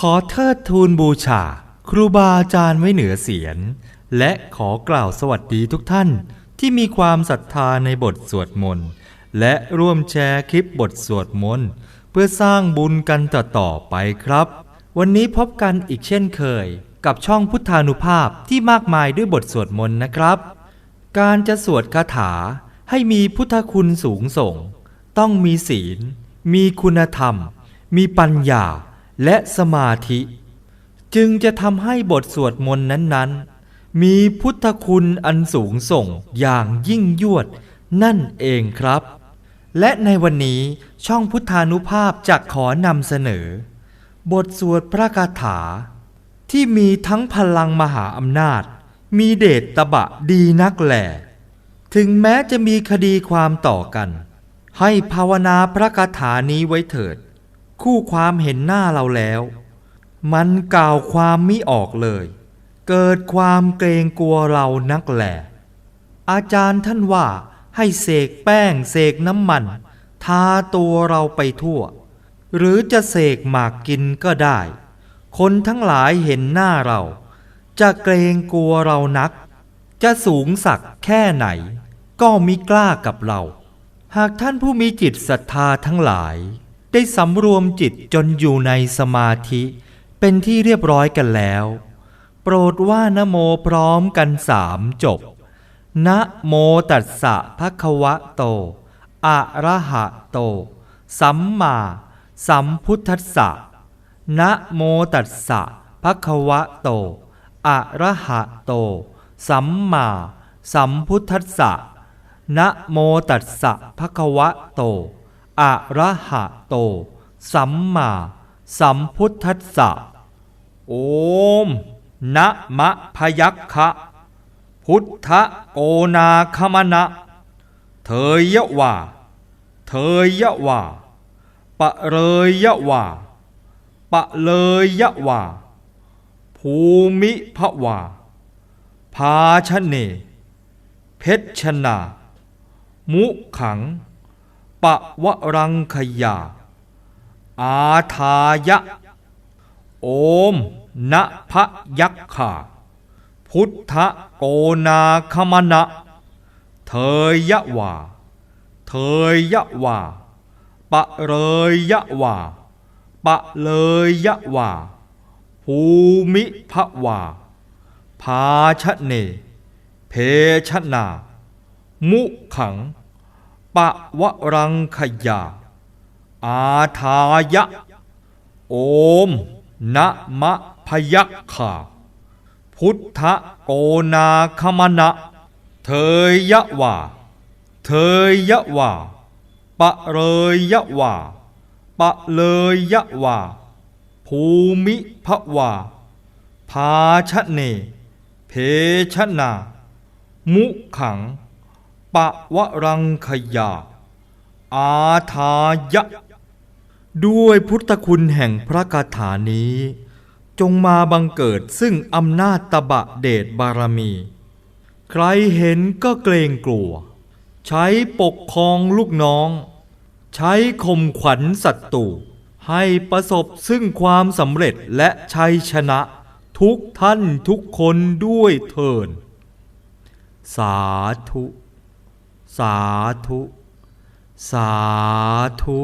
ขอเทิดทูนบูชา ครูบาอาจารย์ไว้เหนือเสียน และขอกล่าวสวัสดีทุกท่านที่มีความศรัทธาในบทสวดมนต์และร่วมแชร์คลิปบทสวดมนต์เพื่อสร้างบุญกันต่อๆไปครับ วันนี้พบกันอีกเช่นเคย กับช่องพุทธานุภาพที่มากมายด้วยบทสวดมนต์นะครับ การจะสวดคาถาให้มีพุทธคุณสูงส่ง ต้องมีศีล มีคุณธรรม มีปัญญา และสมาธิ จึงจะทำให้บทสวดมนต์นั้นๆ มีพุทธคุณอันสูงส่งอย่างยิ่งยวดนั่นเองครับ และในวันนี้ช่องพุทธานุภาพจะขอนำเสนอ บทสวดพระคาถา ที่มีทั้งพลังมหาอำนาจ มีเดชตบะดีนักแหล่ถึงแม้จะมีคดีความต่อกัน ให้ภาวนาพระคาถานี้ไว้เถิด คู่ความเห็นหน้าเราแล้ว มันกล่าวความมิออกเลย เกิดความเกรงกลัวเรานักแหล่อาจารย์ท่านว่าให้เสกแป้งเสกน้ำมัน ทาตัวเราไปทั่ว หรือจะเสกหมากกินก็ได้ คนทั้งหลายเห็นหน้าเรา จะเกรงกลัวเรานัก จะสูงสักแค่ไหน ก็มิกล้ากับเรา หากท่านผู้มีจิตศรัทธาทั้งหลาย ได้สำรวมจิตจนอยู่ในสมาธิ เป็นที่เรียบร้อยกันแล้ว โปรดว่านโมพร้อมกันสามจบนะโมตัสสะภะคะวะโต อะระหะโต สัมมาสัมพุทธัสสะนะโมตัสสะภะคะวะโต อะระหะโต สัมมาสัมพุทธัสสะนะโมตัสสะภะคะวะโต อะระหะโต สัมมาสัมพุทธัสสะ โอม นะมะพยัคคะพุทธโกนาคมณะ เทยะวาเทยะวาปะเรยะวาปะเลยยะวาภูมิภวาภาชเน เพชชนา มุขัง ปะวะรังขยา อาทายะ โอมนะพะยักขาพุทธโกนาคมณะ เทยะวา เทยะวา ปะเรยะวา ปะเลยยะวา ภูมิภวา ภาชเน เพชนา มุขัง ปะวะรังขยา อาทายะ โอม นะมะพยัคขาพุทธโกนาคมณะ เทยะวาเทยะวาปะเรยะวาปะเลยยะวาภูมิภวาภาชเน เพชนา มุขัง ปะวรังขยา อาทายะ ด้วยพุทธคุณแห่งพระคาถานี้ จงมาบังเกิดซึ่งอำนาจตบะเดชบารมี ใครเห็นก็เกรงกลัว ใช้ปกครองลูกน้อง ใช้ข่มขวัญศัตรูให้ประสบซึ่งความสำเร็จและชัยชนะ ทุกท่านทุกคนด้วยเถินสาธุ สาธุ สาธุ